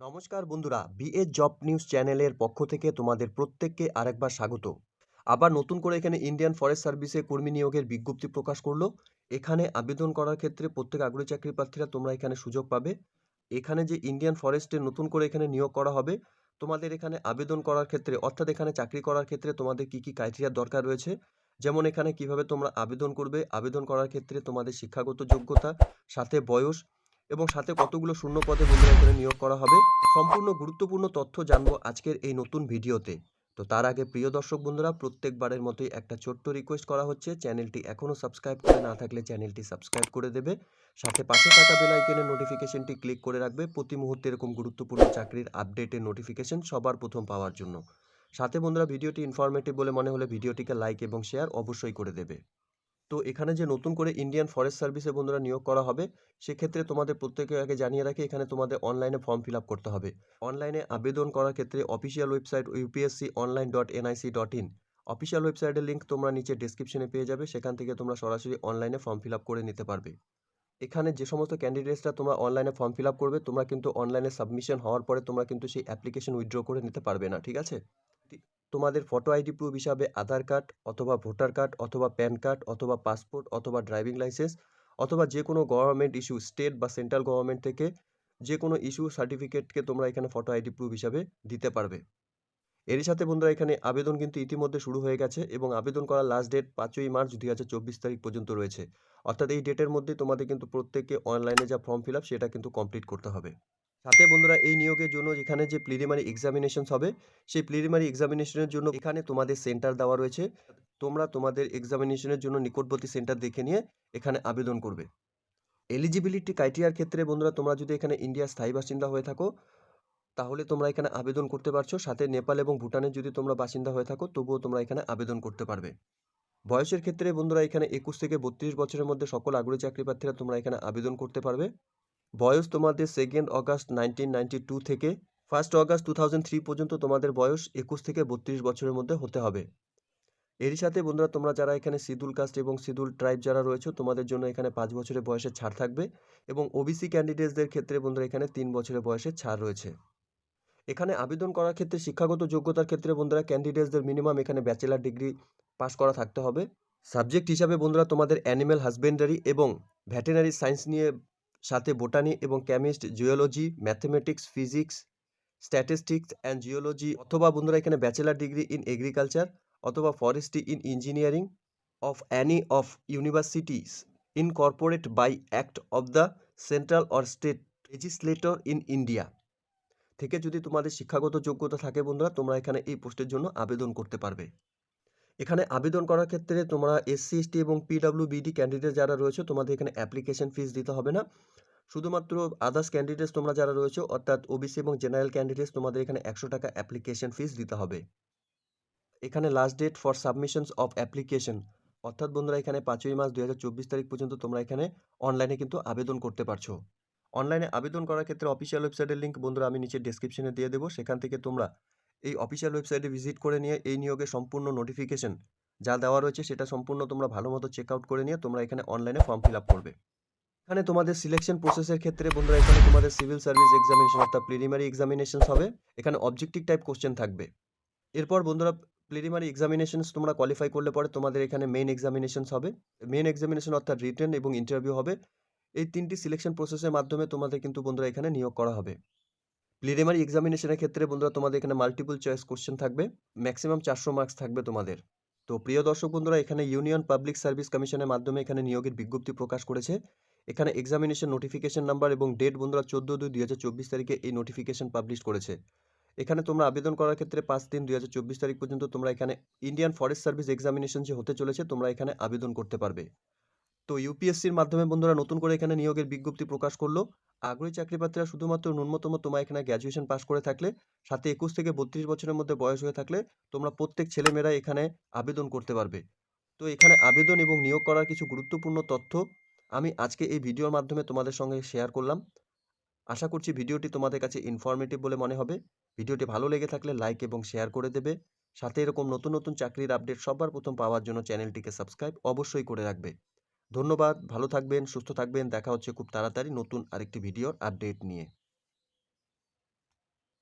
নমস্কার বন্ধুরা BA job news চ্যানেলের পক্ষ থেকে তোমাদের প্রত্যেককে আরেকবার স্বাগত। আবার নতুন করে এখানে ইন্ডিয়ান ফরেস্ট সার্ভিসে কর্মী নিয়োগের বিজ্ঞপ্তি প্রকাশ করল। এখানে আবেদন করার ক্ষেত্রে প্রত্যেক আগ্রহী চাকরি প্রার্থীরা তোমরা এখানে সুযোগ পাবে। এখানে যে ইন্ডিয়ান ফরেস্টে নতুন করে এখানে নিয়োগ করা হবে, তোমাদের এখানে আবেদন করার ক্ষেত্রে, অর্থাৎ এখানে চাকরি করার ক্ষেত্রে তোমাদের কি কি ক্রাইটেরিয়ার দরকার রয়েছে, যেমন এখানে কীভাবে তোমরা আবেদন করবে, আবেদন করার ক্ষেত্রে তোমাদের শিক্ষাগত যোগ্যতা, সাথে বয়স এবং সাথে কতগুলো শূন্য পদে বন্ধুরা এখানে নিয়োগ করা হবে, সম্পূর্ণ গুরুত্বপূর্ণ তথ্য জানব আজকের এই নতুন ভিডিওতে। তো তার আগে প্রিয় দর্শক বন্ধুরা, প্রত্যেকবারের মতোই একটা ছোট্ট রিকোয়েস্ট করা হচ্ছে, চ্যানেলটি এখনও সাবস্ক্রাইব করে না থাকলে চ্যানেলটি সাবস্ক্রাইব করে দেবে। সাথে পাশে থাকা বেল আইকনের নোটিফিকেশনটি ক্লিক করে রাখবে, প্রতি মুহূর্তে এরকম গুরুত্বপূর্ণ চাকরির আপডেটের নোটিফিকেশন সবার প্রথম পাওয়ার জন্য। সাথে বন্ধুরা, ভিডিওটি ইনফরমেটিভ বলে মনে হলে ভিডিওটিকে লাইক এবং শেয়ার অবশ্যই করে দেবে। তো এখানে যে নতুন করে ইন্ডিয়ান ফরেস্ট সার্ভিসে বন্ধুরা নিয়োগ করা হবে, সেক্ষেত্রে তোমাদের প্রত্যেকে আগে জানিয়ে রাখি, এখানে তোমাদের অনলাইনে ফর্ম ফিল করতে হবে। অনলাইনে আবেদন করার ক্ষেত্রে official website UPSC online dot NIC dot in official ওয়েবসাইটের লিঙ্ক তোমরা নিচে ডিসক্রিপশনে পেয়ে যাবে, সেখান থেকে তোমরা সরাসরি অনলাইনে ফর্ম ফিল করে নিতে পারবে। এখানে যে সমস্ত ক্যান্ডিডেটসরা তোমরা অনলাইনে ফর্ম ফিল করবে, তোমরা কিন্তু অনলাইনে সাবমিশন হওয়ার পরে তোমরা কিন্তু সেই অ্যাপ্লিকেশন উইথড্র করে নিতে পারবে না, ঠিক আছে? তোমাদের ফটো আইডি প্রুফ হিসাবে আধার কার্ড অথবা ভোটার কার্ড অথবা প্যান কার্ড অথবা পাসপোর্ট অথবা ড্রাইভিং লাইসেন্স অথবা যে কোনো গভর্নমেন্ট ইস্যু স্টেট বা সেন্ট্রাল গভর্নমেন্ট থেকে যে কোনো ইস্যু সার্টিফিকেটকে তোমরা এখানে ফটো আইডি প্রুফ হিসাবে দিতে পারবে। এরই সাথে বন্ধুরা, এখানে আবেদন কিন্তু ইতিমধ্যে শুরু হয়ে গেছে এবং আবেদন করার লাস্ট ডেট পাঁচই মার্চ দুই হাজার চব্বিশ তারিখ পর্যন্ত রয়েছে। অর্থাৎ এই ডেটের মধ্যে তোমাদের কিন্তু প্রত্যেককে অনলাইনে যা ফর্ম ফিল আপ সেটা কিন্তু কমপ্লিট করতে হবে। সাথে বন্ধুরা এই নিয়োগের জন্য যেখানে যে প্রিলিমারি এক্সামিনেশন হবে, সেই প্রিলিমারি এক্সামিনেশনের জন্য এখানে তোমাদের সেন্টার দেওয়া রয়েছে। তোমরা তোমাদের এক্সামিনেশনের জন্য নিকটবর্তী সেন্টার দেখে নিয়ে এখানে আবেদন করবে। এলিজিবিলিটি ক্রাইটেরিয়ার ক্ষেত্রে বন্ধুরা তোমরা যদি এখানে ইন্ডিয়ার স্থায়ী বাসিন্দা হয়ে থাকো, তাহলে তোমরা এখানে আবেদন করতে পারছ। সাথে নেপাল এবং ভুটানের যদি তোমরা বাসিন্দা হয়ে থাকো, তবুও তোমরা এখানে আবেদন করতে পারবে। বয়সের ক্ষেত্রে বন্ধুরা এখানে একুশ থেকে বত্রিশ বছরের মধ্যে সকল আগ্রহী চাকরি প্রার্থীরা তোমরা এখানে আবেদন করতে পারবে। বয়স তোমাদের সেকেন্ড অগাস্ট নাইনটিন থেকে ফার্স্ট অগাস্ট টু পর্যন্ত তোমাদের বয়স একুশ থেকে বত্রিশ বছরের মধ্যে হতে হবে। এরই সাথে বন্ধুরা, তোমরা যারা এখানে সিদুল কাস্ট এবং সিদুল ট্রাইব যারা রয়েছে, তোমাদের জন্য এখানে পাঁচ বছরের বয়সের ছাড় থাকবে এবং ওবিসি ক্যান্ডিডেটসদের ক্ষেত্রে বন্ধুরা এখানে তিন বছরের বয়সের ছাড় রয়েছে। এখানে আবেদন করার ক্ষেত্রে শিক্ষাগত যোগ্যতার ক্ষেত্রে বন্ধুরা ক্যান্ডিডেটসদের মিনিমাম এখানে ব্যাচেলার ডিগ্রি পাস করা থাকতে হবে। সাবজেক্ট হিসাবে বন্ধুরা তোমাদের অ্যানিম্যাল হাজবেন্ডারি এবং ভেটেনারি সায়েন্স নিয়ে সাথে বোটানি এবং chemist geology mathematics physics statistics and geology অথবা বন্ধুরা এখানে ব্যাচেলার ডিগ্রি ইন এগ্রিকালচার অথবা forestry in engineering of any of universities incorporate by act of the central or state legislator in India থেকে যদি তোমাদের শিক্ষাগত যোগ্যতা থাকে বন্ধুরা, তোমরা এখানে এই পোস্টের জন্য আবেদন করতে পারবে। এখানে আবেদন করার ক্ষেত্রে তোমরা এসসি এসটি এবং পিডাব্লিউ বিডি ক্যান্ডিডেট যারা রয়েছে, তোমাদের এখানে অ্যাপ্লিকেশন ফিস দিতে হবে না। শুধুমাত্র আদার্স ক্যান্ডিডেটস তোমরা যারা রয়েছে, অর্থাৎ ওবিসি এবং জেনারেল ক্যান্ডিডেটস তোমাদের এখানে একশো টাকা অ্যাপ্লিকেশন ফিস দিতে হবে। এখানে last date for submissions of application অর্থাৎ বন্ধুরা, এখানে পাঁচই মার্চ দু হাজার চব্বিশ তারিখ পর্যন্ত তোমরা এখানে অনলাইনে কিন্তু আবেদন করতে পারছ। অনলাইনে আবেদন করার ক্ষেত্রে অফিসিয়াল ওয়েবসাইটের লিঙ্ক বন্ধুরা আমি নিচে ডিসক্রিপশনে দিয়ে দেবো। সেখান থেকে তোমরা এই অফিসিয়াল ওয়েবসাইটে ভিজিট করে নিয়ে এই নিয়োগের সম্পূর্ণ নোটিফিকেশন যা দেওয়া রয়েছে সেটা সম্পূর্ণ তোমরা ভালো মতো চেক আউট করে নিয়ে তোমরা এখানে অনলাইনে ফর্ম ফিল আপ করবে। এখানে তোমাদের সিলেকশন প্রসেসের ক্ষেত্রে বন্ধুরা এখানে তোমাদের সিভিল সার্ভিস এক্সামিনেশন অর্থাৎ প্রিলিমারি এক্সামিনেশন হবে। এখানে অবজেক্টিভ টাইপ কোশ্চেন থাকবে। এরপর বন্ধুরা প্রিলিমারি এক্সামিনেশনস তোমরা কোয়ালিফাই করলে পরে তোমাদের এখানে মেইন এক্সামিনেশনস হবে। মেইন এক্সামিনেশন অর্থাৎ রিটেন এবং ইন্টারভিউ হবে। এই তিনটি সিলেকশন প্রসেসের মাধ্যমে তোমাদের কিন্তু বন্ধুরা এখানে নিয়োগ করা হবে। প্রিলিমারি এক্সামিনেশনের ক্ষেত্রে বন্ধুরা তোমাদের এখানে মাল্টিপল চয়েস কোশ্চেন থাকবে ম্যাক্সিমাম চারশো মার্কস থাকবে তোমাদের। তো প্রিয় দর্শক বন্ধুরা, এখানে ইউনিয়ন পাবলিক সার্ভিস কমিশনের মাধ্যমে এখানে নিয়োগের বিজ্ঞপ্তি প্রকাশ করেছে। এখানে এক্সামিনেশন নোটিফিকেশন নাম্বার এবং ডেট বন্ধুরা চোদ্দ দুই দুই তারিখে এই নোটিফিকেশন পাবলিশ করেছে। এখানে তোমরা আবেদন করার ক্ষেত্রে পাঁচ দিন দুই হাজার চব্বিশ তারিখ পর্যন্ত তোমরা এখানে ইন্ডিয়ান ফরেস্ট সার্ভিস এক্সামিনেশন যে হতে চলেছে, তোমরা এখানে আবেদন করতে পারবে। তো ইউপিএসসির মাধ্যমে বন্ধুরা নতুন করে এখানে নিয়োগের বিজ্ঞপ্তি প্রকাশ করল। আগ্রহী চাকরিপ্রার্থীরা শুধুমাত্র ন্যূনতম তোমার এখানে গ্র্যাজুয়েশন পাস করে থাকলে, সাথে একুশ থেকে বত্রিশ বছরের মধ্যে বয়স হয়ে থাকলে তোমরা প্রত্যেক ছেলেমেয়েরা এখানে আবেদন করতে পারবে। তো এখানে আবেদন এবং নিয়োগ করার কিছু গুরুত্বপূর্ণ তথ্য আমি আজকে এই ভিডিওর মাধ্যমে তোমাদের সঙ্গে শেয়ার করলাম। আশা করছি ভিডিওটি তোমাদের কাছে ইনফরমেটিভ বলে মনে হবে। ভিডিওটি ভালো লেগে থাকলে লাইক এবং শেয়ার করে দেবে। সাথে এরকম নতুন নতুন চাকরির আপডেট সবার প্রথম পাওয়ার জন্য চ্যানেলটিকে সাবস্ক্রাইব অবশ্যই করে রাখবে। ধন্যবাদ ভালো থাকবেন সুস্থ থাকবেন দেখা হচ্ছে খুব তাড়াতাড়ি নতুন আরেকটি ভিডিওর আপডেট নিয়ে।